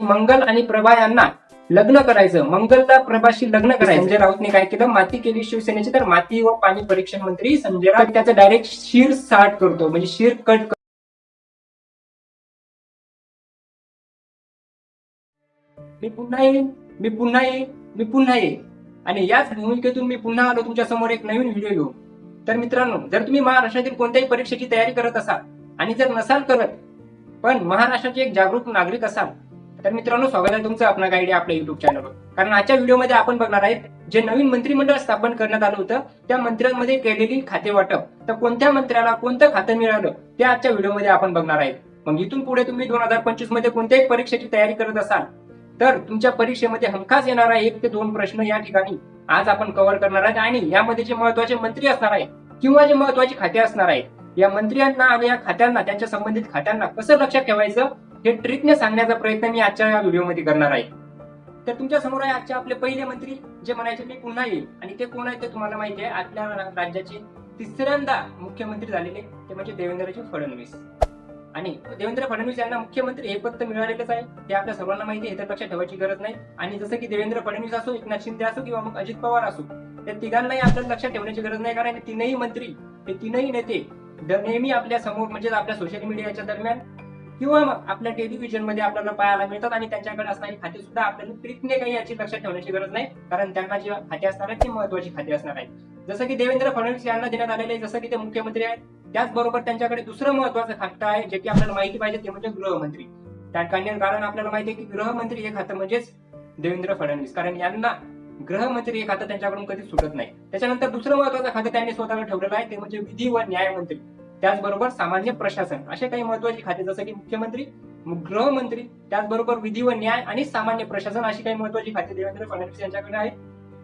मंगल आणि प्रभा यांना लग्न करायचं. मंगलला प्रभाशी लग्न करायचं. संजय राऊतने काय केलं? माती केली शिवसेनेची तर माती व पाणी परीक्षण मंत्री संजय राऊत त्याचं डायरेक्ट शिर साठ करतो. म्हणजे शिर कट करतो. मी पुन्हा येईन मी पुन्हा येईन मी पुन्हा येईन. आणि याच भूमिकेतून मी पुन्हा आलो तुमच्यासमोर एक नवीन व्हिडिओ घेऊन. तर मित्रांनो जर तुम्ही महाराष्ट्रातील कोणत्याही परीक्षेची तयारी करत असाल आणि जर नसाल करत पण महाराष्ट्राचे एक जागरूक नागरिक असाल तर मित्रांनो स्वागत आहे तुमचं आपला गाईड आपल्या युट्यूब चॅनलवर कारण आजच्या व्हिडिओमध्ये आपण बघणार आहेत जे नवीन मंत्रिमंडळ स्थापन करण्यात आलं होतं त्या मंत्र्यांमध्ये केलेली खाते वाटप. तर कोणत्या मंत्र्याला कोणतं खातं मिळालं ते आजच्या व्हिडिओमध्ये आपण बघणार आहेत. मग इथून पुढे तुम्ही दोन हजार पंचवीसमध्ये कोणत्याही परीक्षेची तयारी करत असाल तर तुमच्या परीक्षेमध्ये हमखास येणारा एक ते दोन प्रश्न या ठिकाणी आज आपण कव्हर करणार आहेत. आणि यामध्ये जे महत्त्वाचे मंत्री असणार आहेत किंवा जे महत्त्वाचे खाते असणार आहेत या मंत्र्यांना आणि या खात्यांना त्यांच्या संबंधित खात्यांना कसं लक्षात ठेवायचं हे ट्रिकने सांगण्याचा प्रयत्न मी आजच्या या व्हिडिओमध्ये करणार आहे. तर तुमच्यासमोर आहे आजचे आपले पहिले मंत्री जे म्हणायचे मी पुन्हा येईल. आणि ते कोण आहे ते तुम्हाला माहिती आहे. आपल्या राज्याचे तिसऱ्यांदा मुख्यमंत्री झालेले ते म्हणजे देवेंद्रजी फडणवीस. आणि देवेंद्र फडणवीस यांना मुख्यमंत्री हे पद तर मिळालेलंच आहे. ते आपल्या सर्वांना माहिती आहे हे तर लक्षात ठेवायची गरज नाही. आणि जसं की देवेंद्र फडणवीस असो एकनाथ शिंदे असो किंवा मग अजित पवार असो त्या तिघांनाही आपल्याला लक्षात ठेवण्याची गरज नाही. कारण तीनही मंत्री हे तीनही नेते नेहमी आपल्यासमोर म्हणजे आपल्या सोशल मीडियाच्या दरम्यान किंवा आपल्या टेलिव्हिजनमध्ये आपल्याला पाहायला मिळतात आणि त्यांच्याकडे असणारी खाते सुद्धा आपल्याला ट्रिकने काही याची लक्षात ठेवण्याची गरज नाही. कारण त्यांना जी खाते असणार आहेत ती महत्वाची खाते असणार आहेत. जसं की देवेंद्र फडणवीस यांना देण्यात आलेले आहे, जसं की ते मुख्यमंत्री आहेत. त्याचबरोबर त्यांच्याकडे दुसरं महत्वाचं खातं आहे जे की आपल्याला माहिती पाहिजे ते म्हणजे गृहमंत्री. त्या कारण कारण आपल्याला माहिती आहे की गृहमंत्री हे खातं म्हणजेच देवेंद्र फडणवीस. कारण यांना गृहमंत्री हे खातं त्यांच्याकडून कधीच सुटत नाही. त्याच्यानंतर दुसरं महत्वाचं खातं त्यांनी स्वतःला ठेवलेलं आहे ते म्हणजे विधी व न्यायमंत्री. त्याचबरोबर सामान्य प्रशासन असे काही महत्वाची खाते जसं की मुख्यमंत्री गृहमंत्री त्याचबरोबर विधी व न्याय आणि सामान्य प्रशासन अशी काही महत्वाची खाते देवेंद्र फडणवीस यांच्याकडे आहेत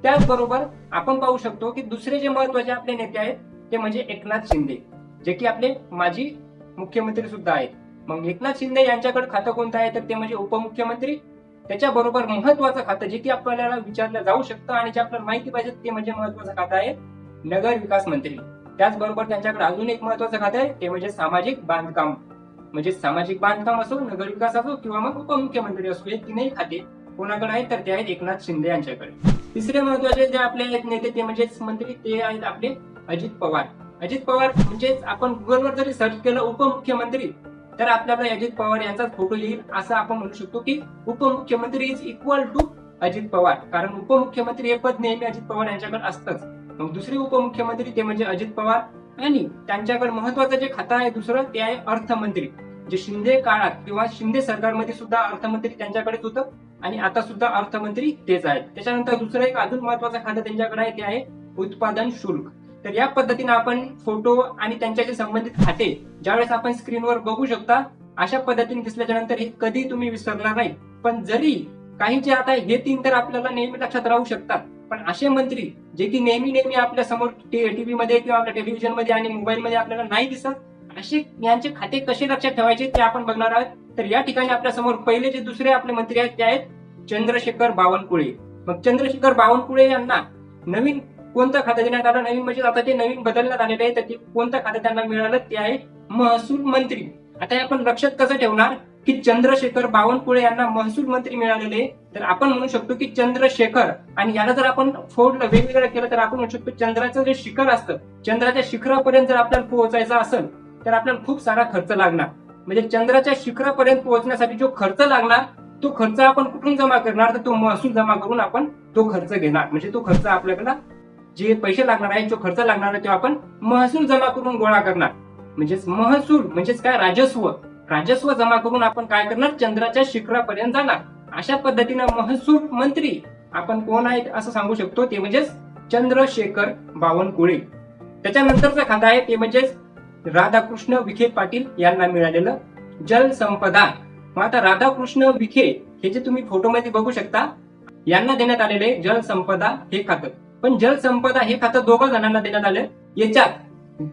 त्याचबरोबर आपण पाहू शकतो की दुसरे जे महत्त्वाचे आपले नेते आहेत ते म्हणजे एकनाथ शिंदे जे की आपले माजी मुख्यमंत्री सुद्धा आहेत. मग एकनाथ शिंदे यांच्याकडे खातं कोणतं आहे? तर ते म्हणजे उपमुख्यमंत्री. त्याच्याबरोबर महत्वाचं खातं जे की आपल्याला विचारलं जाऊ शकतं आणि जे आपल्याला माहिती पाहिजे ते म्हणजे महत्वाचं खातं आहे नगर विकास मंत्री. त्याचबरोबर त्यांच्याकडे अजून एक महत्वाचं खातं आहे ते म्हणजे सामाजिक बांधकाम. म्हणजे सामाजिक बांधकाम असो नगर विकास असो किंवा मग उपमुख्यमंत्री असो हे तीनही खाते कोणाकडे आहेत तर ते आहेत एकनाथ शिंदे यांच्याकडे. तिसरे महत्त्वाचे जे आपले आहेत नेते ते म्हणजेच मंत्री ते आहेत आपले अजित पवार. अजित पवार म्हणजेच आपण गुगलवर जरी सर्च केलं उपमुख्यमंत्री तर आपल्याला अजित पवार यांचाच फोटो येईल असं आपण म्हणू शकतो की उपमुख्यमंत्री is equal to Ajit Pawar. कारण उपमुख्यमंत्री हे पद नेहमी अजित पवार यांच्याकडे असतंच. मग दुसरे उपमुख्यमंत्री ते म्हणजे अजित पवार आणि त्यांच्याकडे महत्वाचं जे खातं आहे दुसरं ते आहे अर्थमंत्री. जे शिंदे काळात किंवा शिंदे सरकारमध्ये सुद्धा अर्थमंत्री त्यांच्याकडेच होतं आणि आता सुद्धा अर्थमंत्री तेच आहेत. त्याच्यानंतर दुसरं एक अजून महत्वाचं खातं त्यांच्याकडे आहे ते आहे उत्पादन शुल्क. तर या पद्धतीने आपण फोटो आणि त्यांच्याशी संबंधित खाते ज्यावेळेस आपण स्क्रीनवर बघू शकता अशा पद्धतीने दिसल्याच्या नंतर हे कधी तुम्ही विसरणार नाही. पण जरी काही जे आता हे तीन तर आपल्याला नेहमी लक्षात राहू शकतात. पण असे मंत्री जे की नेहमी नेहमी आपल्यासमोर टीव्ही मध्ये किंवा आपल्या टेलिव्हिजनमध्ये आणि मोबाईल मध्ये आपल्याला नाही दिसत असे यांचे खाते कसे लक्षात ठेवायचे ते आपण बघणार आहोत. तर या ठिकाणी आपल्यासमोर पहिले जे दुसरे आपले मंत्री आहेत ते आहेत चंद्रशेखर बावनकुळे. मग चंद्रशेखर बावनकुळे यांना नवीन कोणतं खातं देण्यात आलं? नवीन म्हणजे आता ते नवीन बदलण्यात आलेलं आहे तर ते कोणतं खातं त्यांना मिळालं? ते आहे महसूल मंत्री. आता हे आपण लक्षात कसं ठेवणार? की चंद्रशेखर बावनकुळे यांना महसूल मंत्री मिळालेले. तर आपण म्हणू शकतो की चंद्रशेखर आणि याला जर आपण फोडलं वेगवेगळं केलं तर आपण म्हणू शकतो चंद्राचं जे शिखर असतं चंद्राच्या शिखरापर्यंत जर आपल्याला पोहोचायचं असेल तर आपल्याला खूप सारा खर्च लागणार. म्हणजे चंद्राच्या शिखरापर्यंत पोहोचण्यासाठी जो खर्च लागणार तो खर्च आपण कुठून जमा करणार? तर तो महसूल जमा करून आपण तो खर्च घेणार. म्हणजे तो खर्च आपल्याला जे पैसे लागणार आहे जो खर्च लागणार आहे तो आपण महसूल जमा करून गोळा करणार. म्हणजेच महसूल म्हणजेच काय? राजस्व. राजस्व जमा करून आपण काय करणार? चंद्राच्या शिखरापर्यंत जाणार. अशा पद्धतीनं महसूल मंत्री आपण कोण आहेत असं सांगू शकतो? ते म्हणजेच चंद्रशेखर बावनकुळे. त्याच्यानंतरचं खातं आहे ते म्हणजेच राधाकृष्ण विखे पाटील यांना मिळालेलं जलसंपदा मग आता राधाकृष्ण विखे हे जे तुम्ही फोटोमध्ये बघू शकता यांना देण्यात आलेले जलसंपदा हे खातं. पण जलसंपदा हे खातं दोघं जणांना देण्यात आलं. याच्यात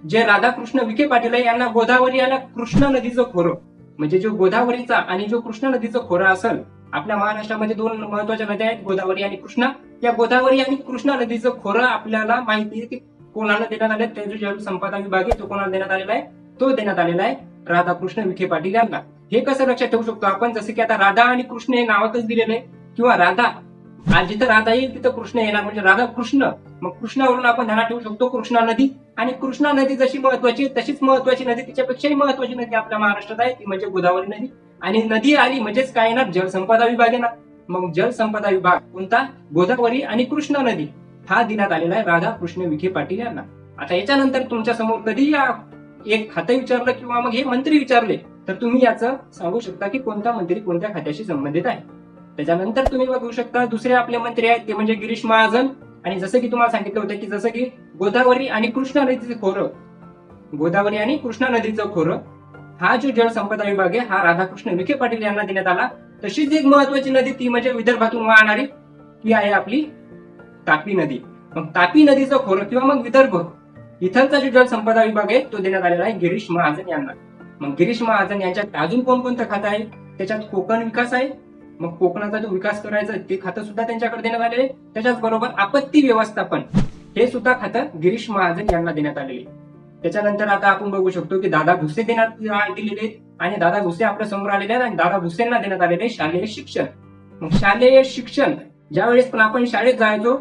जे राधाकृष्ण विखे पाटील आहे यांना गोदावरी आणि कृष्णा नदीचं खोरं. म्हणजे जो गोदावरीचा आणि जो कृष्णा नदीचं खोरं असेल आपल्या महाराष्ट्रामध्ये दोन महत्त्वाच्या नद्या आहेत गोदावरी आणि कृष्णा. या गोदावरी आणि कृष्णा नदीचं खोरं आपल्याला माहिती आहे की कोणाला देण्यात आलं ते जो जलसंपदा विभाग आहे तो कोणाला देण्यात आलेला आहे? तो देण्यात आलेला आहे राधाकृष्ण विखे पाटील यांना. हे कसं लक्षात ठेवू शकतो आपण? जसं की आता राधा आणि कृष्ण हे नावातच दिलेलं आहे. किंवा राधा आज जिथं राधा येईल तिथं कृष्ण येणार. म्हणजे राधा कृष्ण. मग कृष्णावरून आपण ध्यानात ठेवू शकतो कृष्णा नदी. आणि कृष्णा नदी जशी महत्वाची तशीच महत्वाची नदी तिच्यापेक्षाही महत्वाची नदी आपल्या महाराष्ट्रात आहे ती म्हणजे गोदावरी नदी. आणि नदी आली म्हणजेच काय येणार? जलसंपदा विभाग येणार. मग जलसंपदा विभाग कोणता? गोदावरी आणि कृष्णा नदी. हा देण्यात आलेला आहे राधा कृष्ण विखे पाटील यांना. आता याच्यानंतर तुमच्यासमोर कधी या एक खातं विचारलं किंवा मग हे मंत्री विचारले तर तुम्ही याचं सांगू शकता की कोणता मंत्री कोणत्या खात्याशी संबंधित आहे. त्याच्यानंतर तुम्ही बघू शकता दुसरे आपले मंत्री आहेत ते म्हणजे गिरीश महाजन. आणि जसं की तुम्हाला सांगितलं होतं की जसं की गोदावरी आणि कृष्णा नदीचं खोरं. गोदावरी आणि कृष्णा नदीचं खोरं. हा जो जलसंपदा विभाग आहे हा राधाकृष्ण विखे पाटील यांना देण्यात आला. तशीच एक महत्वाची नदी ती म्हणजे विदर्भातून वाहणारी ती आहे आपली तापी नदी. मग तापी नदीचं खोरं किंवा मग विदर्भ इथलचा जो जलसंपदा विभाग आहे तो देण्यात आलेला आहे गिरीश महाजन यांना. मग गिरीश महाजन यांच्यात अजून कोणकोणतं खातं आहे? त्याच्यात कोकण विकास आहे मग कोकणाचा जो विकास करायचा ते खातं सुद्धा त्यांच्याकडे देण्यात आलेले त्याच्याच बरोबर आपत्ती व्यवस्थापन हे सुद्धा खातं गिरीश महाजन यांना देण्यात आलेले आहे. त्याच्यानंतर आता आपण बघू शकतो की दादा भुसे देण्यात दिलेले आहेत आणि दादा भुसे आपल्यासमोर आलेले आहेत आणि दादा भुसेंना देण्यात आलेले शालेय शिक्षण. मग शालेय शिक्षण ज्यावेळेस पण आपण शाळेत जायचो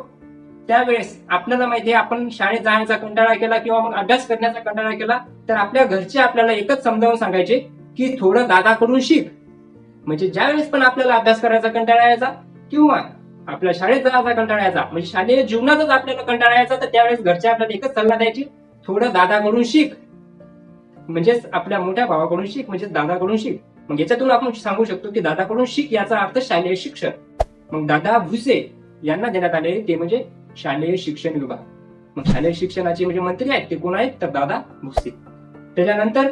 त्यावेळेस आपल्याला माहिती आहे आपण शाळेत जाण्याचा कंटाळा केला किंवा मग अभ्यास करण्याचा कंटाळा केला तर आपल्या घरचे आपल्याला एकच समजावून सांगायचे की थोडं दादाकडून शिक. म्हणजे ज्यावेळेस पण आपल्याला अभ्यास करायचा कंटाळा यायचा किंवा आपल्या शाळेत जायचा कंटाळा यायचा म्हणजे शालेय जीवनातच आपल्याला कंटाळा यायचा तर त्यावेळेस घरचे आपल्याला एकच सल्ला द्यायची थोडं दादाकडून शिक. म्हणजेच आपल्या मोठ्या भावाकडून शिक म्हणजे दादाकडून शिक. मग याच्यातून आपण सांगू शकतो की दादाकडून शिक याचा अर्थ शालेय शिक्षण. मग दादा भुसे यांना देण्यात आले ते म्हणजे शालेय शिक्षण विभाग. मग शालेय शिक्षणाचे म्हणजे मंत्री आहेत ते कोण आहेत? तर दादा भुसे. त्याच्यानंतर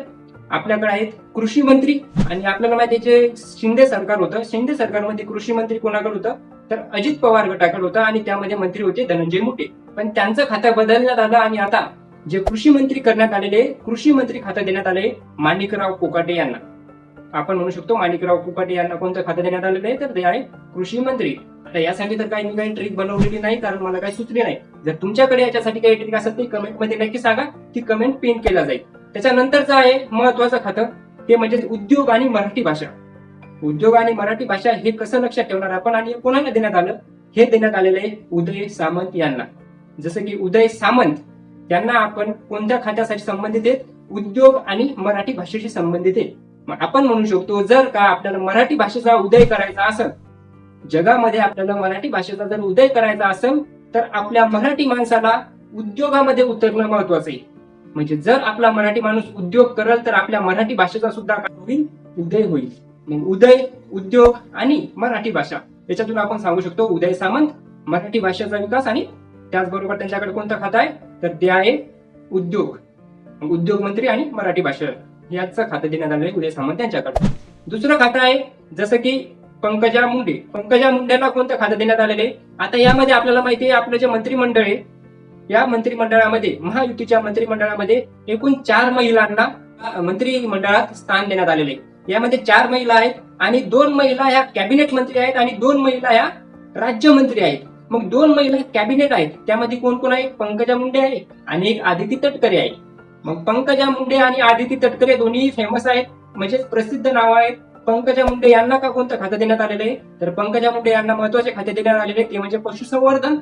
आपल्याकडे आहेत कृषी मंत्री आणि आपल्याला माहिती जे शिंदे सरकार होतं शिंदे सरकारमध्ये कृषी मंत्री कोणाकडे होतं? तर अजित पवार गटाकडे होतं आणि त्यामध्ये मंत्री होते धनंजय मुटे पण त्यांचं खातं बदलण्यात आलं आणि आता जे कृषी मंत्री करण्यात आलेले कृषी मंत्री खातं देण्यात आले माणिकराव कोकाटे यांना. आपण म्हणू शकतो माणिकराव कोकाटे यांना कोणतं खातं देण्यात आलेलं आहे? तर ते आहे कृषी मंत्री. आता यासाठी तर काही मी काही ट्रिक बनवलेली नाही कारण मला काही सुचली नाही. जर तुमच्याकडे याच्यासाठी काही ट्रिक असत ते कमेंटमध्ये नक्की सांगा ती कमेंट पिन केला जाईल. त्याच्यानंतरचं आहे महत्वाचं खातं. ते म्हणजे उद्योग आणि मराठी भाषा. उद्योग आणि मराठी भाषा हे कसं लक्षात ठेवणार आपण आणि कोणाला देण्यात आलं? हे देण्यात आलेलं आहे उदय सामंत यांना. जसं की उदय सामंत यांना आपण कोणत्या खात्यासाठी संबंधित आहेत? उद्योग आणि मराठी भाषेशी संबंधित आहे मग आपण म्हणू शकतो जर का आपल्याला मराठी भाषेचा उदय करायचा असेल जगामध्ये आपल्याला मराठी भाषेचा जर उदय करायचा असेल तर आपल्या मराठी माणसाला उद्योगामध्ये उतरणं महत्वाचं आहे. म्हणजे जर आपला मराठी माणूस उद्योग करल तर आपल्या मराठी भाषेचा सुद्धा काय होईल? उदय होईल. मग उदय उद्योग आणि मराठी भाषा याच्यातून आपण सांगू शकतो उदय सामंत मराठी भाषेचा विकास आणि त्याचबरोबर त्यांच्याकडे कोणतं खातं आहे? तर ते आहे उद्योग. उद्योग मंत्री आणि मराठी भाषा. याचं खातं देण्यात आलं आहे उदय सामंत यांच्याकडे. दुसरं खातं आहे जसं की पंकजा मुंडे. पंकजा मुंडेला कोणतं खातं देण्यात आलेलं आहे? आता यामध्ये आपल्याला माहिती आहे आपलं जे मंत्रिमंडळ आहे या मंत्रिमंडळामध्ये महायुतीच्या मंत्रिमंडळामध्ये एकूण चार महिलांना मंत्रिमंडळात स्थान देण्यात आलेले यामध्ये चार महिला आहेत आणि दोन महिला ह्या कॅबिनेट मंत्री आहेत आणि दोन महिला ह्या राज्यमंत्री आहेत. मग दोन महिला कॅबिनेट आहेत त्यामध्ये कोण कोण आहे? पंकजा मुंडे आहे आणि एक आदिती तटकरे आहे. मग पंकजा मुंडे आणि आदिती तटकरे दोन्ही फेमस आहेत म्हणजेच प्रसिद्ध नाव आहेत. पंकजा मुंडे यांना का कोणतं खातं देण्यात आलेलं आहे? तर पंकजा मुंडे यांना महत्त्वाचे खाते देण्यात आलेले ते म्हणजे पशुसंवर्धन.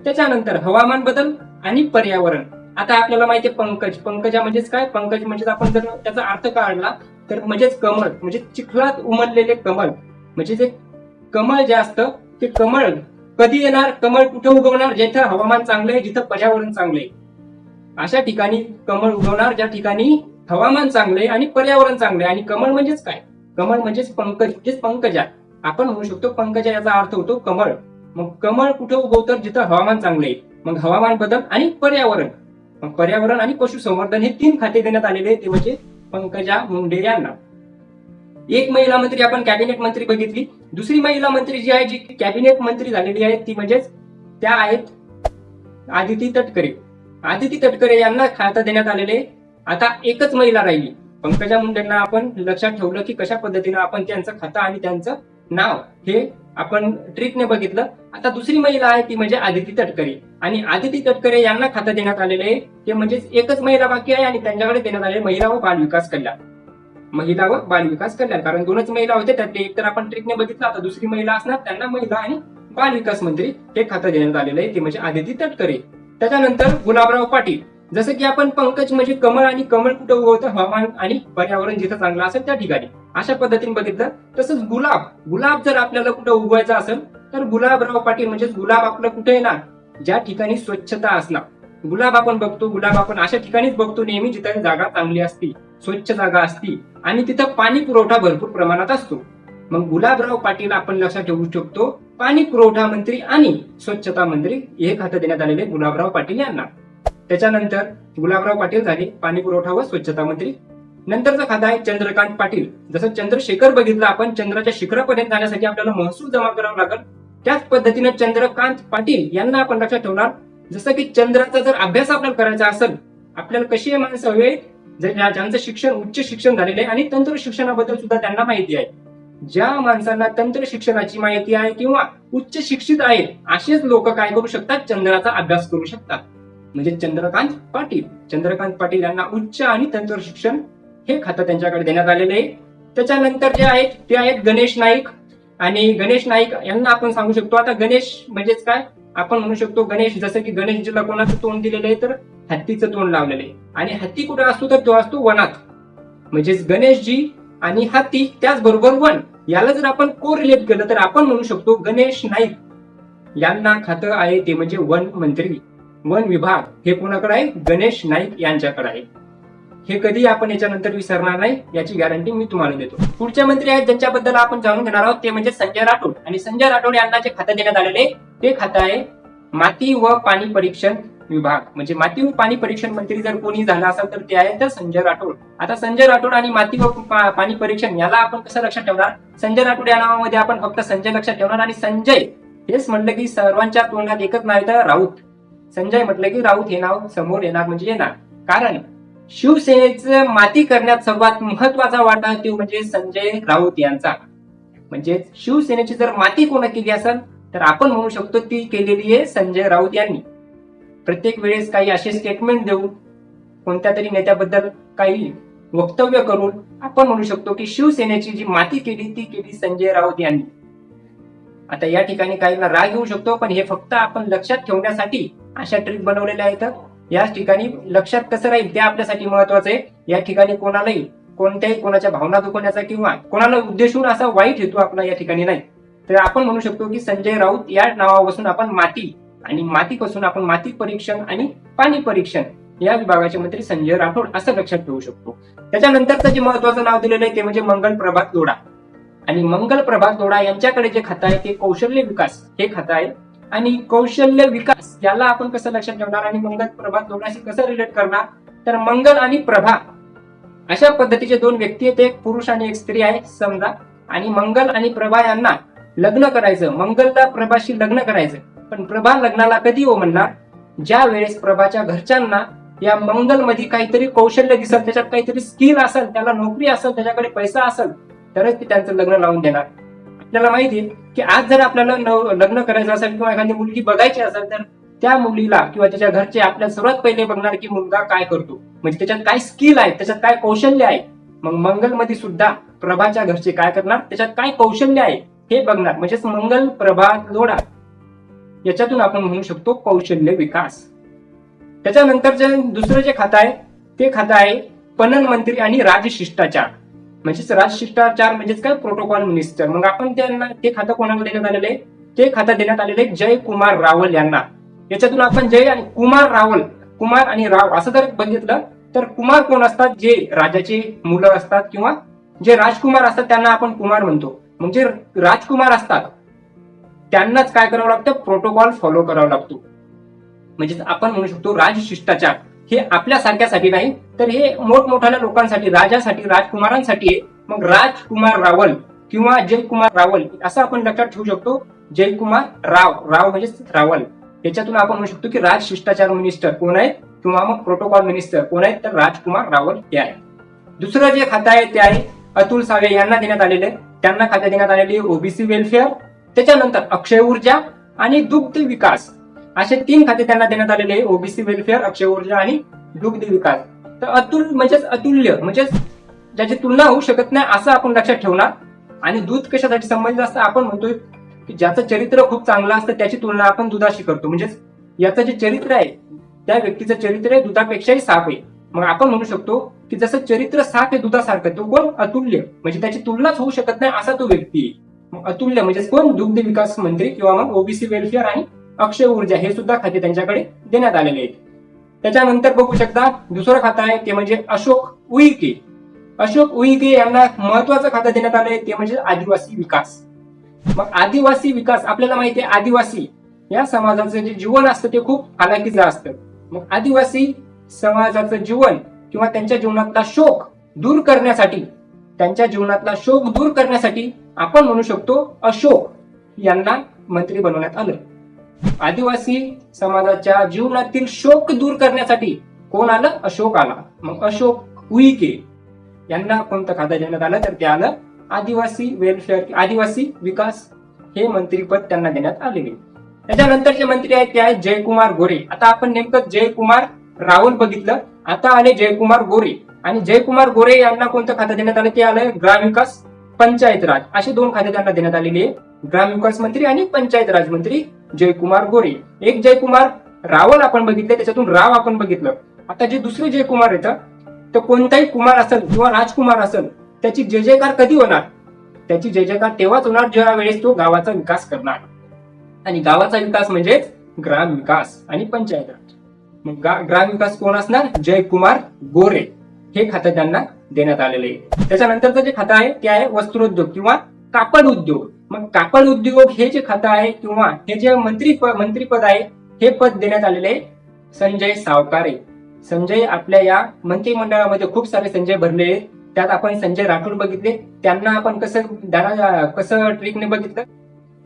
त्याच्यानंतर हवामान बदल आणि पर्यावरण. आता आपल्याला माहिती पंकज. पंकजा म्हणजेच काय? पंकज म्हणजेच आपण जर त्याचा अर्थ काढला तर म्हणजेच कमळ म्हणजे चिखलात उमललेले कमळ. म्हणजे जे कमळ जे असतं ते कमळ कधी येणार? कमळ कुठे उगवणार? जिथं हवामान चांगलं आहे जिथं पर्यावरण चांगलं आहे. अशा ठिकाणी कमळ उगवणार ज्या ठिकाणी हवामान चांगले आहे आणि पर्यावरण चांगले आहे. आणि कमळ म्हणजेच काय? कमळ म्हणजेच पंकज म्हणजेच पंकजा. आपण म्हणू शकतो पंकजा याचा अर्थ होतो कमळ. मग कमळ कुठं उगवतं? जिथं हवामान चांगले आहे. मग हवामान बदल आणि पर्यावरण. मग पर्यावरण आणि पशुसंवर्धन हे तीन खाते देण्यात आलेले आहे ते म्हणजे पंकजा मुंडे यांना. एक महिला मंत्री आपण कॅबिनेट मंत्री बघितली. दुसरी महिला मंत्री जी आहे जी कॅबिनेट मंत्री झालेली आहे ती म्हणजेच त्या आहेत आदिती तटकरे. आदिती तटकरे यांना खातं देण्यात आलेले आता एकच महिला राहिली. पंकजा मुंडेंना आपण लक्षात ठेवलं की कशा पद्धतीनं आपण त्यांचं खातं आणि त्यांचं नाव हे आपण ट्रिकने बघितलं. आता दुसरी महिला आहे ती म्हणजे आदिती तटकरे. आणि आदिती तटकरे यांना खातं देण्यात आलेले आहे. ते म्हणजेच एकच महिला बाकी आहे आणि त्यांच्याकडे देण्यात आले महिला व बाल विकास कल्याण. महिला व बाल विकास कल्याण. कारण दोनच महिला होते त्यातले एक तर आपण ट्रिकने बघितलं. आता दुसरी महिला असणार त्यांना महिला आणि बाल विकास मंत्री हे खातं देण्यात आलेलं आहे. ते म्हणजे आदिती तटकरे. त्याच्यानंतर गुलाबराव पाटील. जसं की आपण पंकज म्हणजे कमळ आणि कमळ कुठं उगवतं? हवामान आणि पर्यावरण जिथं चांगलं असेल त्या ठिकाणी. अशा पद्धतीने बघितलं तसंच गुलाब. गुलाब जर आपल्याला कुठं उगवायचा असेल तर गुलाबराव पाटील म्हणजे गुलाब आपलं कुठे येणार? ज्या ठिकाणी स्वच्छता असणार. गुलाब आपण बघतो गुलाब आपण अशा ठिकाणीच बघतो नेहमी जिथे जागा चांगली असती स्वच्छ जागा असती आणि तिथं पाणी पुरवठा भरपूर प्रमाणात असतो. मग गुलाबराव पाटील आपण लक्षात ठेवू शकतो पाणी पुरवठा मंत्री आणि स्वच्छता मंत्री हे खातं देण्यात आलेले गुलाबराव पाटील यांना. त्याच्यानंतर गुलाबराव पाटील झाले पाणी पुरवठा व स्वच्छता मंत्री. नंतरचा खातं आहे चंद्रकांत पाटील. जसं चंद्रशेखर बघितलं आपण चंद्राच्या शिखरापर्यंत जाण्यासाठी आपल्याला महसूल जमा करावा लागेल. त्याच पद्धतीने चंद्रकांत पाटील यांना आपण लक्षात ठेवणार. जसं की चंद्राचा जर अभ्यास आपल्याला करायचा असेल आपल्याला कशी आहे माणसं हवे जर ज्यांचं शिक्षण उच्च शिक्षण झालेलं आहे आणि तंत्र शिक्षणाबद्दल सुद्धा त्यांना माहिती आहे. ज्या माणसांना तंत्र शिक्षणाची माहिती आहे किंवा उच्च शिक्षित आहेत असेच लोक काय करू शकतात? चंद्राचा अभ्यास करू शकतात. म्हणजे चंद्रकांत पाटील. चंद्रकांत पाटील यांना उच्च आणि तंत्र शिक्षण हे खातं त्यांच्याकडे देण्यात आलेलं आहे. त्याच्यानंतर जे आहेत ते आहेत गणेश नाईक. आणि गणेश नाईक यांना आपण सांगू शकतो. आता गणेश म्हणजेच काय? आपण म्हणू शकतो गणेश जसं की गणेशजीला कोणाचं तोंड दिलेलं आहे तर हत्तीचं तोंड लावलेलं आहे. आणि हत्ती कुठे असतो तर तो असतो वनात. म्हणजेच गणेशजी आणि हत्ती त्याचबरोबर वन. याला जर आपण को रिलेट केलं तर आपण म्हणू शकतो गणेश नाईक. यांना खातं आहे ते म्हणजे वन मंत्री. वन विभाग. हे कोणाकडे आहे? गणेश नाईक यांच्याकडे आहे. हे कधी आपण याच्यानंतर विसरणार नाही याची गॅरंटी मी तुम्हाला देतो. पुढचे मंत्री आहेत ज्यांच्याबद्दल आपण जाणून घेणार आहोत ते म्हणजे संजय राठोड. आणि संजय राठोड यांना जे खातं देण्यात आलेले ते खातं आहे माती व पाणी परीक्षण विभाग. म्हणजे माती व पाणी परीक्षण मंत्री जर कोणी झाला असेल तर ते आहे तर संजय राठोड. आता संजय राठोड आणि माती व पाणी परीक्षण याला आपण कसं लक्षात ठेवणार? संजय राठोड या नावामध्ये आपण फक्त संजय लक्षात ठेवणार आणि संजय हेच म्हटलं की सर्वांच्या तोंडात एकच नाही तर राऊत. संजय म्हटलं की राऊत हे नाव समोर येणार म्हणजे येणार. कारण शिवसेनेचं माती करण्यात सर्वात महत्त्वाचा वाटा तो म्हणजे संजय राऊत यांचा. म्हणजे शिवसेनेची जर माती कोण केली असेल तर आपण म्हणू शकतो ती केलेली आहे संजय राऊत यांनी. प्रत्येक वेळेस काही असे स्टेटमेंट देऊन कोणत्या तरी नेत्याबद्दल काही वक्तव्य करून आपण म्हणू शकतो की शिवसेनेची जी माती केली ती केली संजय राऊत यांनी. आता या ठिकाणी काहींना राग येऊ शकतो पण हे फक्त आपण लक्षात ठेवण्यासाठी अशा ट्रिक बनवलेल्या आहेत. या ठिकाणी लक्षात कसं राहील? ते आपल्यासाठी महत्वाचं आहे. या ठिकाणी कोणालाही कोणत्याही कोणाच्या भावना दुखवण्याचा किंवा कोणाला उद्देशून असा वाईट हेतू आपला या ठिकाणी नाही. तर आपण म्हणू शकतो की संजय राऊत या नावापासून आपण माती आणि मातीपासून आपण माती परीक्षण आणि पाणी परीक्षण या विभागाचे मंत्री संजय राठोड असं लक्षात ठेवू शकतो. त्याच्यानंतरचं जे महत्वाचं नाव दिलेलं आहे ते म्हणजे मंगल प्रभात दोडा आणि मंगल प्रभात दोडा यांच्याकडे जे खातं आहे ते कौशल्य विकास हे खातं आहे. आणि कौशल्य विकास याला आपण कसं लक्षात ठेवणार आणि मंगल प्रभा दोनाशी कसं रिलेट करणार? तर मंगल आणि प्रभा अशा पद्धतीचे दोन व्यक्ती आहेत एक पुरुष आणि एक स्त्री आहे समजा. आणि मंगल आणि प्रभा यांना लग्न करायचं मंगलला प्रभाशी लग्न करायचं. पण प्रभा लग्नाला कधी हो म्हणणार? ज्या वेळेस प्रभाच्या घरच्यांना या मंगलमध्ये काहीतरी कौशल्य दिसल त्याच्यात काहीतरी स्किल असेल त्याला नोकरी असेल त्याच्याकडे पैसा असेल तरच ते त्यांचं लग्न लावून देणार. आपल्याला माहिती आहे की आज जर आपल्याला लग्न करायचं असेल किंवा एखादी मुलगी बघायची असेल तर त्या मुलीला किंवा त्याच्या घरचे आपल्या सर्वात पहिले बघणार की मुलगा काय करतो. म्हणजे त्याच्यात काय स्किल आहे त्याच्यात काय कौशल्य आहे. मग मंगलमध्ये सुद्धा प्रभाच्या घरचे काय करणार त्याच्यात काय कौशल्य आहे हे बघणार. म्हणजेच मंगल प्रभा लोढा याच्यातून आपण म्हणू शकतो कौशल्य विकास. त्याच्यानंतर जे दुसरं जे खातं आहे ते खातं आहे पणन मंत्री आणि राजशिष्टाचार. म्हणजेच राजशिष्टाचार म्हणजेच काय? प्रोटोकॉल मिनिस्टर मग आपण त्यांना ते खातं कोणाला देण्यात आलेलं आहे? ते खातं देण्यात आलेलं आहे जय कुमार रावल यांना. याच्यातून आपण जय आणि कुमार रावल कुमार आणि राव असं जर बघितलं तर कुमार कोण असतात? जे राजाचे मुलं असतात किंवा जे राजकुमार असतात त्यांना आपण कुमार म्हणतो. म्हणजे राजकुमार असतात त्यांनाच काय करावं लागतं? प्रोटोकॉल फॉलो करावा लागतो. म्हणजे आपण म्हणू शकतो राजशिष्टाचार. हे आपल्यासारख्यासाठी नाही तर हे मोठमोठ्या लोकांसाठी राजासाठी राजकुमारांसाठी आहे मग राजकुमार रावल किंवा जयकुमार रावल असं आपण लक्षात ठेवू शकतो. जयकुमार राव राव म्हणजे रावल. याच्यातून आपण म्हणू शकतो की राजशिष्टाचार मिनिस्टर कोण आहेत किंवा मग प्रोटोकॉल मिनिस्टर कोण आहेत तर राजकुमार रावल हे आहे. दुसरं जे खातं आहे ते आहे अतुल सावे यांना देण्यात आलेले त्यांना खाते देण्यात आलेली ओबीसी वेलफेअर त्याच्यानंतर अक्षय ऊर्जा आणि दुग्ध विकास. असे तीन खाते त्यांना देण्यात आलेले ओबीसी वेलफेअर अक्षय ऊर्जा आणि दुग्ध विकास. तर अतुल म्हणजेच अतुल्य म्हणजेच ज्याची तुलना होऊ शकत नाही असं आपण लक्षात ठेवणार. आणि दूध कशासाठी संबंधित असतं? आपण म्हणतोय की ज्याचं चरित्र खूप चांगलं असतं त्याची तुलना आपण दुधाशी करतो. म्हणजेच याचं जे चरित्र आहे त्या व्यक्तीचं चरित्र आहे दुधापेक्षाही साफ आहे. मग आपण म्हणू शकतो की जसं चरित्र साफ आहे दुधासारखं तो कोण? अतुल्य. म्हणजे त्याची तुलनाच होऊ शकत नाही असा तो व्यक्ती आहे. मग अतुल्य म्हणजे कोण? दुग्ध विकास मंत्री किंवा मग ओबीसी वेलफेअर आणि अक्षय ऊर्जा हे सुद्धा खाते त्यांच्याकडे देण्यात आलेले आहेत. त्याच्यानंतर बघू शकता दुसरं खातं आहे ते म्हणजे अशोक उईके. अशोक उईके यांना महत्वाचं खातं देण्यात आलंय ते म्हणजे आदिवासी विकास. मग आदिवासी विकास आपल्याला माहिती आहे आदिवासी या समाजाचं जे जीवन असतं ते खूप हालाकीचं असतं. मग आदिवासी समाजाचं जीवन किंवा त्यांच्या जीवनातला शोक दूर करण्यासाठी त्यांच्या जीवनातला शोक दूर करण्यासाठी आपण म्हणू शकतो अशोक यांना मंत्री बनवण्यात आलं. आदिवासी समाजाच्या जीवनातील शोक दूर करण्यासाठी कोण आलं? अशोक आला. मग अशोक उईके यांना कोणतं खातं देण्यात आलं? तर ते आलं आदिवासी वेलफेअर आदिवासी विकास हे मंत्रीपद त्यांना देण्यात आलेले. त्याच्यानंतरचे मंत्री आहेत ते आहेत जयकुमार गोरे. आता आपण नेमकं जयकुमार रावल बघितलं. आता आले जयकुमार गोरे. आणि जयकुमार गोरे यांना कोणतं खातं देण्यात आलं? ते आलं ग्रामविकास पंचायत राज. असे दोन खाते त्यांना देण्यात आलेले आहे. ग्रामविकास मंत्री आणि पंचायत राज मंत्री जयकुमार गोरे. एक जयकुमार रावल आपण बघितले त्याच्यातून राव आपण बघितलं. आता जे दुसरे जयकुमार येतं तर कोणताही कुमार असेल किंवा राजकुमार असेल त्याची जय जयकार कधी होणार? त्याची जय जयकार तेव्हाच होणार ज्या वेळेस तो गावाचा विकास करणार. आणि गावाचा विकास म्हणजेच ग्राम विकास आणि पंचायत राज. मग ग्राम विकास कोण असणार? जयकुमार गोरे. हे खातं त्यांना देण्यात आलेले आहे. त्याच्यानंतरचं जे खातं आहे ते आहे वस्त्रोद्योग किंवा कापड उद्योग. मग कापड उद्योग हे जे खातं आहे किंवा हे जे मंत्री मंत्रीपद आहे हे पद देण्यात आलेले आहे संजय सावकारे. संजय आपल्या या मंत्रिमंडळामध्ये खूप सारे संजय भरले आहेत. त्यात आपण संजय राठोड बघितले. त्यांना आपण कसं कसं ट्रिकने बघितलं?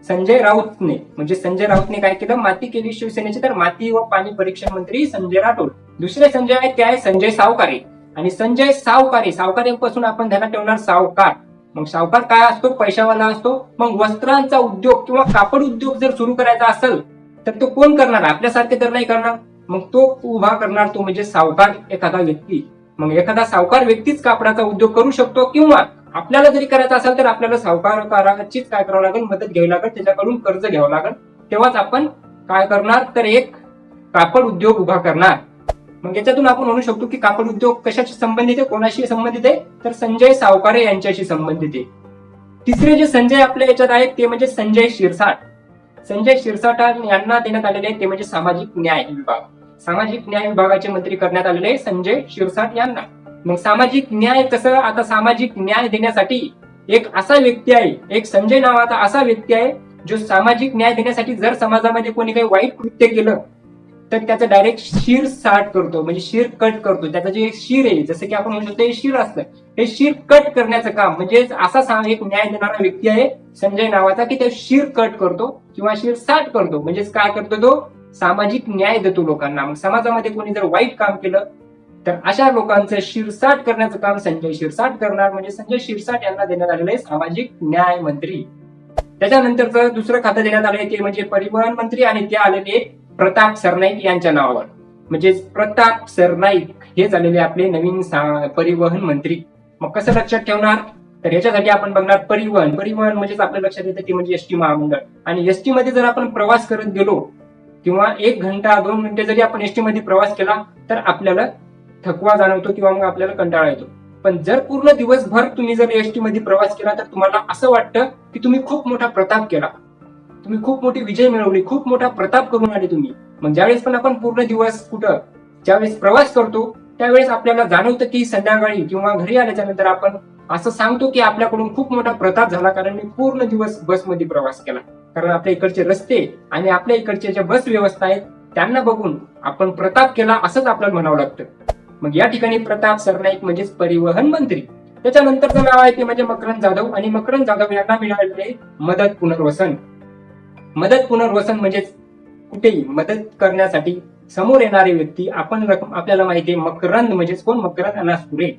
संजय राऊतने. म्हणजे संजय राऊतने काय केलं? माती केली शिवसेनेची तर माती व पाणी परीक्षण मंत्री संजय राठोड. दुसरे संजय आहेत ते आहे संजय सावकारे. आणि संजय सावकारे सावकारीपासून आपण ध्यानात ठेवणार सावकार. मग सावकार काय असतो? पैशावाला असतो. मग वस्त्रांचा उद्योग किंवा कापड उद्योग जर सुरू करायचा असेल तर तो कोण करणार? आपल्यासारखे तर नाही करणार. मग तो उभा करणार तो म्हणजे सावकार एखादा व्यक्ती. मग एखादा सावकार व्यक्तीच कापडाचा उद्योग करू शकतो किंवा आपल्याला जरी करायचं असेल तर आपल्याला सावकाराचीच काय करावं लागेल? मदत घ्यावी लागेल. त्याच्याकडून कर्ज घ्यावं लागेल. तेव्हाच आपण काय करणार? तर एक कापड उद्योग उभा करणार. मग याच्यातून आपण म्हणू शकतो की कापड उद्योग कशाशी संबंधित आहे कोणाशी संबंधित आहे? तर संजय सावकारे यांच्याशी संबंधित आहे. तिसरे जे संजय आपल्या याच्यात आहेत ते म्हणजे संजय शिरसाट. संजय शिरसाट यांना देण्यात आलेले आहे ते म्हणजे सामाजिक न्याय विभाग. सामाजिक न्याय विभागाचे मंत्री करण्यात आलेले आहे संजय शिरसाट यांना. मग सामाजिक न्याय कसं? आता सामाजिक न्याय देण्यासाठी एक असा व्यक्ती आहे एक संजय नावाचा असा व्यक्ती आहे जो सामाजिक न्याय देण्यासाठी जर समाजामध्ये कोणी काही वाईट कृत्य केलं तर त्याचं डायरेक्ट शीर साट करतो. म्हणजे शिर कट करतो. त्याचं जे शिर आहे जसं की आपण म्हणतो ते शिर असतं. हे शिर कट करण्याचं काम म्हणजे असा सांग एक न्याय देणारा व्यक्ती आहे संजय नावाचा की ते शिर कट करतो किंवा शीर साठ करतो. म्हणजेच काय करतो तो? सामाजिक न्याय देतो लोकांना. मग समाजामध्ये कोणी जर वाईट काम केलं तर अशा लोकांचं शिरसाट करण्याचं काम संजय शिरसाट करणार. म्हणजे संजय शिरसाट यांना देण्यात आलेलं आहे सामाजिक न्याय मंत्री. त्याच्यानंतरचं दुसरं खातं देण्यात आलंय ते म्हणजे परिवहन मंत्री आणि ते आलेले प्रताप सरनाईक यांच्या नावावर. म्हणजे प्रताप सरनाईक हे झालेले आपले नवीन परिवहन मंत्री. मग कसं लक्षात ठेवणार? तर याच्यासाठी आपण बघणार परिवहन. परिवहन म्हणजेच आपल्या लक्षात येतं ते म्हणजे एसटी महामंडळ. आणि एसटी मध्ये जर आपण प्रवास करत गेलो किंवा एक घंटा दोन मिनिटे जरी आपण एसटी मध्ये प्रवास केला तर आपल्याला थकवा जाणवतो किंवा मग आपल्याला कंटाळा येतो. पण जर पूर्ण दिवसभर तुम्ही जर एसटी मध्ये प्रवास केला तर तुम्हाला असं वाटतं की तुम्ही खूप मोठा प्रताप केला. तुम्ही खूप मोठी विजय मिळवली खूप मोठा प्रताप करून आले तुम्ही. मग ज्यावेळेस पण आपण पूर्ण दिवस कुठं ज्यावेळेस प्रवास करतो त्यावेळेस आपल्याला जाणवतं की संध्याकाळी किंवा घरी आल्याच्यानंतर आपण असं सांगतो की आपल्याकडून खूप मोठा प्रताप झाला कारण मी पूर्ण दिवस बसमध्ये प्रवास केला. कारण आपल्या इकडचे रस्ते आणि आपल्या इकडच्या ज्या बस व्यवस्था आहेत त्यांना बघून आपण प्रताप केला असंच आपल्याला म्हणावं लागतं. मग या ठिकाणी प्रताप सरनाईक म्हणजेच परिवहन मंत्री. त्याच्यानंतरचं नाव आहे ते म्हणजे मकरंद जाधव आणि मकरंद जाधव यांना मिळालेले मदत पुनर्वसन. मदत पुनर्वसन म्हणजेच कुठेही मदत करण्यासाठी समोर येणारी व्यक्ती आपण रकम आपल्याला माहिती आहे मकरंद म्हणजेच कोण? मकरंद अनासपुरे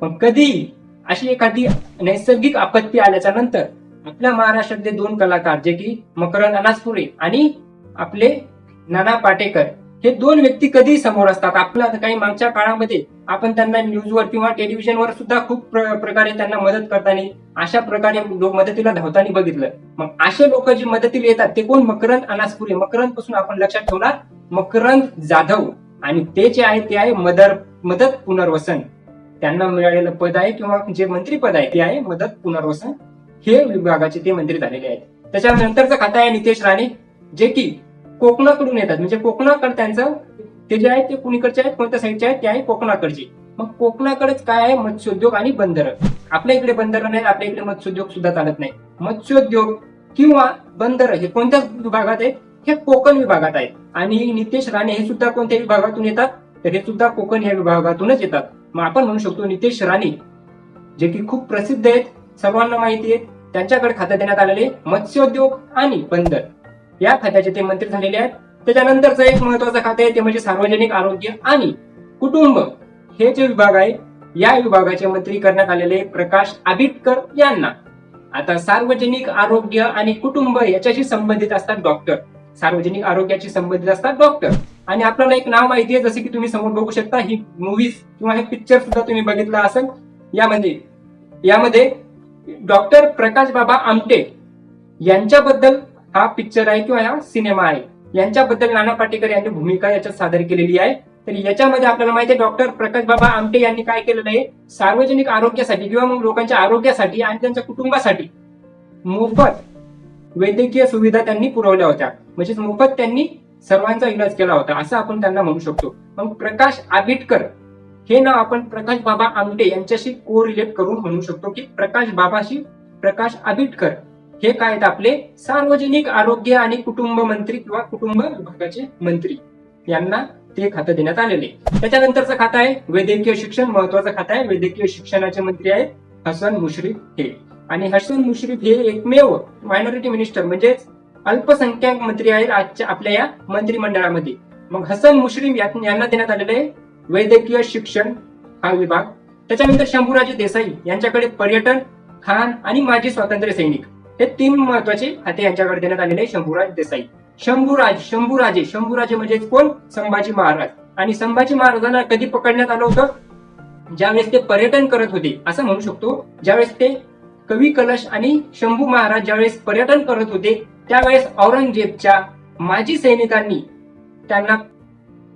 पण कधी अशी एखादी नैसर्गिक आपत्ती आल्याच्यानंतर आपल्या महाराष्ट्रातले दोन कलाकार जे की मकरंद अनासपुरे आणि आपले नाना पाटेकर हे दोन व्यक्ती कधी समोर असतात. आपल्या आता काही मागच्या काळामध्ये आपण त्यांना न्यूजवर किंवा टेलिव्हिजनवर सुद्धा खूप प्रकारे त्यांना मदत करताना अशा प्रकारे मदतीला धावताना बघितलं. मग असे लोक जे मदतीला येतात ते कोण? मकरंद अनासपुरे. मकरंदपासून आपण लक्षात ठेवणार मकरंद जाधव आणि ते जे आहे ते आहे मदर मदत पुनर्वसन. त्यांना मिळालेलं पद आहे किंवा जे मंत्री पद आहे ते आहे मदत पुनर्वसन. हे विभागाचे ते मंत्री झालेले आहेत. त्याच्यानंतरचं खातं आहे नितेश राणे जे की कोकणाकडून येतात. म्हणजे कोकणाकडे त्यांचं ते जे आहे ते कुणीकडचे आहेत कोणत्या साईडचे आहेत ते आहे कोकणाकडचे. मग कोकणाकडेच काय आहे? मत्स्योद्योग आणि बंदर. आपल्या इकडे बंदर नाही आपल्या इकडे मत्स्योद्योग सुद्धा चालत नाही मत्स्योद्योग किंवा बंदर हे कोणत्या विभागात आहेत? हे कोकण विभागात आहेत. आणि नितेश राणे हे सुद्धा कोणत्या विभागातून येतात? तर हे सुद्धा कोकण या विभागातूनच येतात. मग आपण म्हणू शकतो नितेश राणे जे की खूप प्रसिद्ध आहेत सर्वांना माहिती आहे त्यांच्याकडे खातं देण्यात आलेले मत्स्योद्योग आणि बंदर. या खात्याचे ते मंत्री झालेले आहेत. त्याच्यानंतरचं एक महत्वाचं खाते आहे ते म्हणजे सार्वजनिक आरोग्य आणि कुटुंब. हे जे विभाग आहे या विभागाचे मंत्री करण्यात आलेले प्रकाश आबिटकर यांना. आता सार्वजनिक आरोग्य आणि कुटुंब याच्याशी संबंधित असतात डॉक्टर सार्वजनिक आरोग्याशी संबंधित असतात डॉक्टर आणि आपल्याला एक नाव माहिती आहे जसे की तुम्ही समोर बघू शकता ही मूवीज किंवा हे पिक्चर सुद्धा तुम्ही बघितलं असेल. यामध्ये यामध्ये डॉक्टर प्रकाश बाबा आमटे यांच्याबद्दल हा पिक्चर आहे किंवा हा सिनेमा आहे. यांच्याबद्दल नाना पाटेकर यांनी भूमिका याच्यात सादर केलेली आहे. तर याच्यामध्ये आपल्याला माहिती आहे डॉक्टर प्रकाश बाबा आमटे यांनी काय केलेलं आहे? सार्वजनिक आरोग्यासाठी किंवा मग लोकांच्या आरोग्यासाठी आणि त्यांच्या कुटुंबासाठी मोफत वैद्यकीय सुविधा त्यांनी पुरवल्या होत्या. म्हणजेच मोफत त्यांनी सर्वांचा इलाज केला होता असं आपण त्यांना म्हणू शकतो. मग प्रकाश आबिटकर हे नाव आपण प्रकाश बाबा आमटे यांच्याशी को रिलेट करून म्हणू शकतो की प्रकाश बाबाशी प्रकाश आबिटकर हे काय आहेत आपले? सार्वजनिक आरोग्य आणि कुटुंब मंत्री किंवा कुटुंब विभागाचे मंत्री. यांना ते खातं देण्यात आलेले. त्याच्यानंतरचं खातं आहे वैद्यकीय शिक्षण. महत्वाचं खातं आहे वैद्यकीय शिक्षणाचे मंत्री आहेत हसन मुश्रीफ हे. आणि हसन मुश्रीफ हे एकमेव मायनॉरिटी मिनिस्टर म्हणजेच अल्पसंख्याक मंत्री आहेत आजच्या आपल्या या मंत्रिमंडळामध्ये. मग हसन मुश्रीफ यांना देण्यात आलेले वैद्यकीय शिक्षण हा विभाग. त्याच्यानंतर शंभूराजे देसाई यांच्याकडे पर्यटन खान आणि माजी स्वातंत्र्य सैनिक. हे तीन महत्त्वाचे खाते यांच्याकडे देण्यात आलेले शंभूराज देसाई. शंभूराज शंभूराजे. शंभूराजे म्हणजे कोण? संभाजी महाराज. आणि संभाजी महाराजांना कधी पकडण्यात आलं होतं? ज्यावेळेस ते पर्यटन करत होते असं म्हणू शकतो. ज्यावेळेस ते कवी कलश आणि शंभू महाराज ज्यावेळेस पर्यटन करत होते त्यावेळेस औरंगजेबच्या माजी सैनिकांनी त्यांना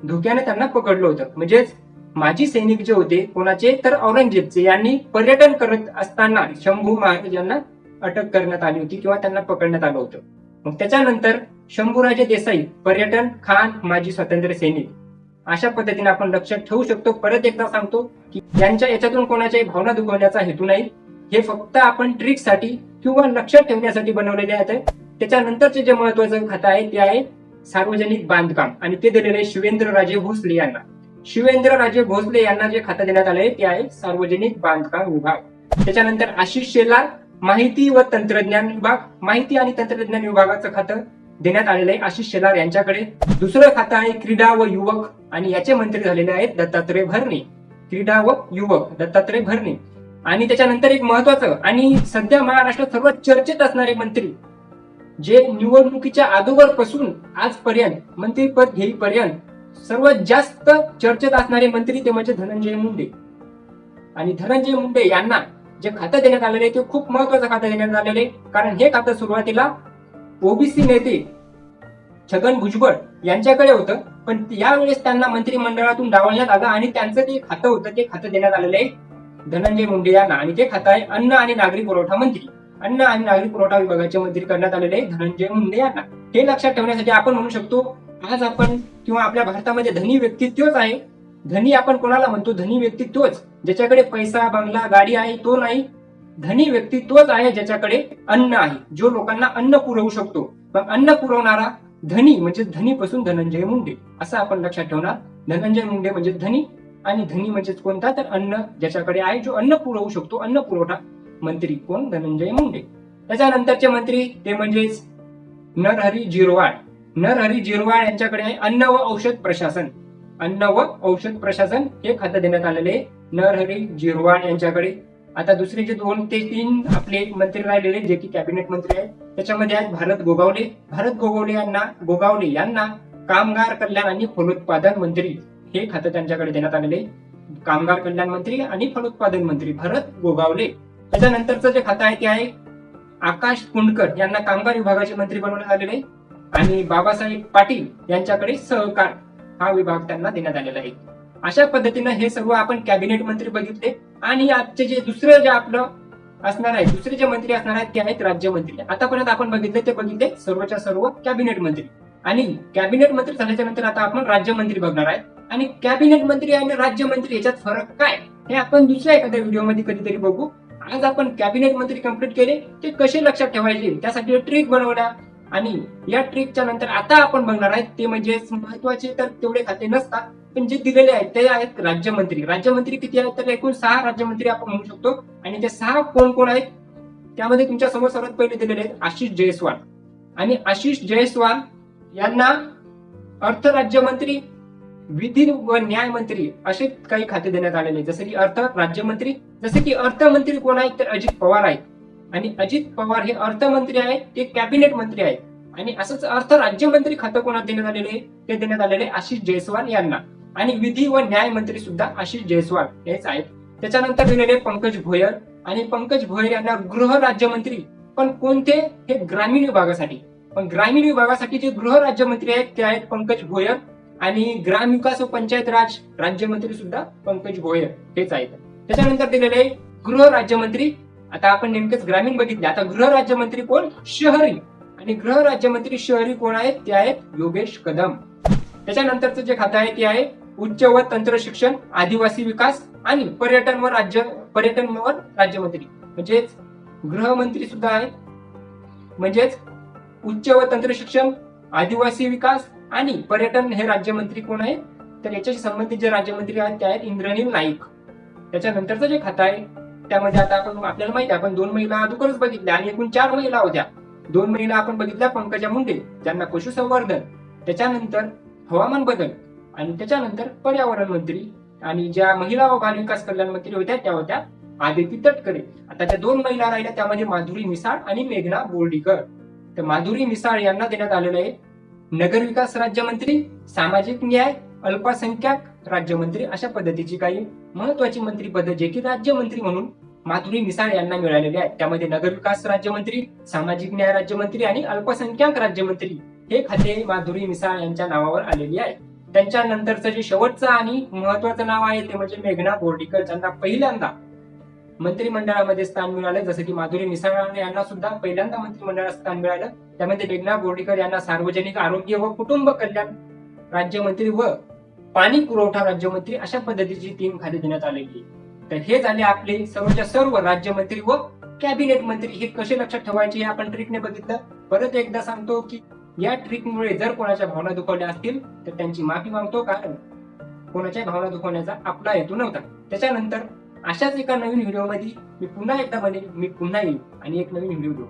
धोक्याने त्यांना पकडलं होतं. म्हणजेच माजी सैनिक जे होते कोणाचे? तर औरंगजेबचे. यांनी पर्यटन करत असताना शंभू महाराज यांना अटक करण्यात आली होती किंवा त्यांना पकडण्यात आलं होतं. मग त्याच्यानंतर शंभूराजे देसाई पर्यटन खान माजी स्वातंत्र्य सैनिक. अशा पद्धतीने आपण लक्षात ठेवू शकतो. परत एकदा सांगतो की यांच्या याच्यातून कोणाच्याही भावना दुखवण्याचा हेतू नाही. हे फक्त आपण ट्रिकसाठी किंवा लक्षात ठेवण्यासाठी बनवलेले आहेत. त्याच्यानंतरचे जे महत्वाचं खातं आहे ते आहे सार्वजनिक बांधकाम आणि ते दिलेले आहे शिवेंद्रराजे भोसले यांना. शिवेंद्रराजे भोसले यांना जे खातं देण्यात आले ते आहे सार्वजनिक बांधकाम विभाग. त्याच्यानंतर आशिष शेलार माहिती व तंत्रज्ञान विभाग माहिती आणि तंत्रज्ञान विभागाचं खातं देण्यात आलेलं आहे आशिष शेलार यांच्याकडे. दुसरं खातं आहे क्रीडा व युवक आणि याचे मंत्री झालेले आहेत दत्तात्रय भरणे. क्रीडा व युवक दत्तात्रय भरणे. आणि त्याच्यानंतर एक महत्वाचं आणि सध्या महाराष्ट्रात सर्वात चर्चेत असणारे मंत्री जे निवडणुकीच्या अगोदरपासून आजपर्यंत मंत्रीपद घेईपर्यंत सर्वात जास्त चर्चेत असणारे मंत्री ते म्हणजे धनंजय मुंडे. आणि धनंजय मुंडे यांना जे खातं देण्यात आलेले आहे ते खूप महत्वाचं खातं देण्यात आलेलं. आहे कारण हे खातं सुरुवातीला ओबीसी नेते छगन भुजबळ यांच्याकडे होतं. पण यावेळेस त्यांना मंत्रिमंडळातून डावलण्यात आलं आणि त्यांचं जे खातं होतं ते खातं देण्यात आलेलं आहे. धनंजय मुंडे यांना. आणि ते खातं आहे अन्न आणि नागरी पुरवठा मंत्री. अन्न आणि नागरी पुरवठा विभागाचे मंत्री करण्यात आलेले आहे धनंजय मुंडे यांना. हे लक्षात ठेवण्यासाठी आपण म्हणू शकतो आज आपण किंवा आपल्या भारतामध्ये धनी व्यक्ती तोच आहे. धनी आपण कोणाला म्हणतो? धनी व्यक्ती तोच ज्याच्याकडे पैसा बंगला गाडी आहे तो नाही. धनी व्यक्ती तोच आहे ज्याच्याकडे अन्न आहे. जो लोकांना अन्न पुरवू शकतो. मग अन्न पुरवणारा धनी म्हणजे धनीपासून धनंजय मुंडे. असं आपण लक्षात ठेवणार. धनंजय मुंडे म्हणजे धनी आणि धनी म्हणजेच कोणता? तर अन्न. ज्याच्याकडे आहे जो अन्न पुरवू शकतो. अन्न पुरवठा. मंत्री कोण? धनंजय मुंडे. त्याच्यानंतरचे मंत्री ते म्हणजेच नरहरी जिरवाळ. नरहरी जिरवाळ यांच्याकडे आहे अन्न व औषध प्रशासन. अन्न व औषध प्रशासन हे खातं देण्यात आलेले आहे. नरहरी जिरवाण यांच्याकडे. आता दुसरे जे दोन ते तीन आपले मंत्री राहिलेले जे की कॅबिनेट मंत्री आहेत त्याच्यामध्ये आहेत भारत गोगावले. भारत गोगावले यांना गोगावले यांना कामगार कल्याण आणि फलोत्पादन मंत्री हे खातं त्यांच्याकडे देण्यात आलेले कामगार कल्याण मंत्री आणि फलोत्पादन मंत्री भरत गोगावले. त्याच्यानंतरचं जे खातं आहे ते आहे आकाश कुंडकर यांना कामगार विभागाचे मंत्री बनवण्यात आलेले आणि बाबासाहेब पाटील यांच्याकडे सहकार हा विभाग त्यांना देण्यात आलेला आहे. अशा पद्धतीनं हे सर्व आपण कॅबिनेट मंत्री बघितले आणि आजचे जे दुसरं जे आपलं असणार आहे दुसरे जे मंत्री असणार आहेत ते आहेत राज्यमंत्री आतापर्यंत आपण बघितले ते बघितले सर्वच्या सर्व कॅबिनेट मंत्री. आणि कॅबिनेट मंत्री झाल्याच्यानंतर आता आपण राज्यमंत्री बघणार आहे. आणि कॅबिनेट मंत्री आणि राज्यमंत्री याच्यात फरक काय हे आपण दुसऱ्या एखाद्या व्हिडिओमध्ये कधीतरी बघू. आज आपण कॅबिनेट मंत्री कंप्लीट केले ते कसे लक्षात ठेवायचे त्यासाठी ट्रिक बनवल्या आणि या ट्रिकच्या नंतर आता आपण बघणार आहेत ते म्हणजे महत्त्वाचे तर तेवढे खाते नसतात पण जे दिलेले आहेत ते आहेत राज्यमंत्री. राज्यमंत्री किती आहेत तर एकूण सहा राज्यमंत्री आपण म्हणू शकतो. आणि ते सहा कोण कोण आहेत त्यामध्ये तुमच्यासमोर सर्वात पहिले दिलेले आहेत आशिष जयस्वाल. आणि आशिष जयस्वाल यांना अर्थ राज्यमंत्री विधी व न्याय मंत्री असे काही खाते देण्यात आलेले आहेत. जसे की अर्थ राज्यमंत्री जसे की अर्थमंत्री कोण आहेत तर अजित पवार आहेत. आणि अजित पवार हे अर्थमंत्री आहेत ते कॅबिनेट मंत्री आहेत. आणि असंच अर्थ राज्यमंत्री खातं कोणाला देण्यात आलेले आहे? ते देण्यात आलेले आशिष जयस्वाल यांना. आणि विधी व न्याय मंत्री सुद्धा आशिष जयस्वाल हेच आहेत. त्याच्यानंतर दिलेले पंकज भोयर आणि पंकज भोयर यांना गृह राज्यमंत्री. पण कोणते? हे ग्रामीण विभागासाठी. पण ग्रामीण विभागासाठी जे गृह राज्यमंत्री आहेत ते आहेत पंकज भोयर आणि ग्रामविकास व पंचायत राज राज्यमंत्री सुद्धा पंकज भोयर हेच आहेत. त्याच्यानंतर दिलेले गृह राज्यमंत्री आता आपण नेमकेच ग्रामीण बघितले. आता गृह राज्यमंत्री कोण? शहरी. आणि गृह राज्यमंत्री शहरी कोण आहेत? ते आहेत योगेश कदम. त्याच्यानंतरचं जे खातं आहे ते आहे उच्च व तंत्र शिक्षण आदिवासी विकास आणि पर्यटन व राज्य पर्यटन व राज्यमंत्री. म्हणजेच गृहमंत्री सुद्धा आहेत. म्हणजेच उच्च व तंत्र शिक्षण आदिवासी विकास आणि पर्यटन हे राज्यमंत्री कोण आहेत? तर याच्याशी संबंधित जे राज्यमंत्री आहेत ते आहेत इंद्रनील नाईक. त्याच्यानंतरचं जे खातं आहे त्यामध्ये आता आपण आपल्याला माहिती आहे आपण दोन महिला अगोदरच बघितल्या आणि एकूण चार महिला होत्या. दोन महिला आपण बघितल्या पंकजा मुंडे ज्यांना पशुसंवर्धन त्याच्यानंतर हवामान बदल आणि त्याच्यानंतर पर्यावरण मंत्री आणि ज्या महिला व बालविकास कल्याण मंत्री होत्या त्या होत्या आदिती तटकरे. आता त्या दोन महिला राहिल्या त्यामध्ये माधुरी मिसाळ आणि मेघना बोर्डीकर. तर माधुरी मिसाळ यांना देण्यात आलेलं आहे नगरविकास राज्यमंत्री सामाजिक न्याय अल्पसंख्याक राज्यमंत्री अशा पद्धतीची काही महत्वाची मंत्रीपद जे की राज्यमंत्री म्हणून माधुरी मिसाळ यांना मिळालेले आहेत. त्यामध्ये नगरविकास राज्यमंत्री सामाजिक न्याय राज्यमंत्री आणि अल्पसंख्याक राज्यमंत्री हे खाते माधुरी मिसाळ यांच्या नावावर आलेली आहे त्यांच्या नंतरचं जे शेवटचं आणि महत्वाचं नाव आहे ते म्हणजे मेघना बोर्डीकर. ज्यांना पहिल्यांदा मंत्रिमंडळामध्ये स्थान मिळालं जसं की माधुरी मिसाळ यांना सुद्धा पहिल्यांदा मंत्रिमंडळात स्थान मिळालं. त्यामध्ये मेघना बोर्डीकर यांना सार्वजनिक आरोग्य व कुटुंब कल्याण राज्यमंत्री व पाणी पुरवठा राज्यमंत्री अशा पद्धतीची तीन खाते देण्यात आलेली तर हे झाले आपले सर्वच्या सर्व राज्यमंत्री व कॅबिनेट मंत्री. हे कसे लक्षात ठेवायचे हे आपण ट्रिकने बघितलं. परत एकदा सांगतो की या ट्रिकमुळे जर कोणाच्या भावना दुखवल्या असतील तर त्यांची माफी मागतो. कारण कोणाच्या भावना दुखवण्याचा आपला हेतू नव्हता. त्याच्यानंतर अशाच एका नवीन व्हिडिओमध्ये मी पुन्हा एकदा बनेल मी पुन्हा येईल आणि एक नवीन व्हिडिओ घेऊ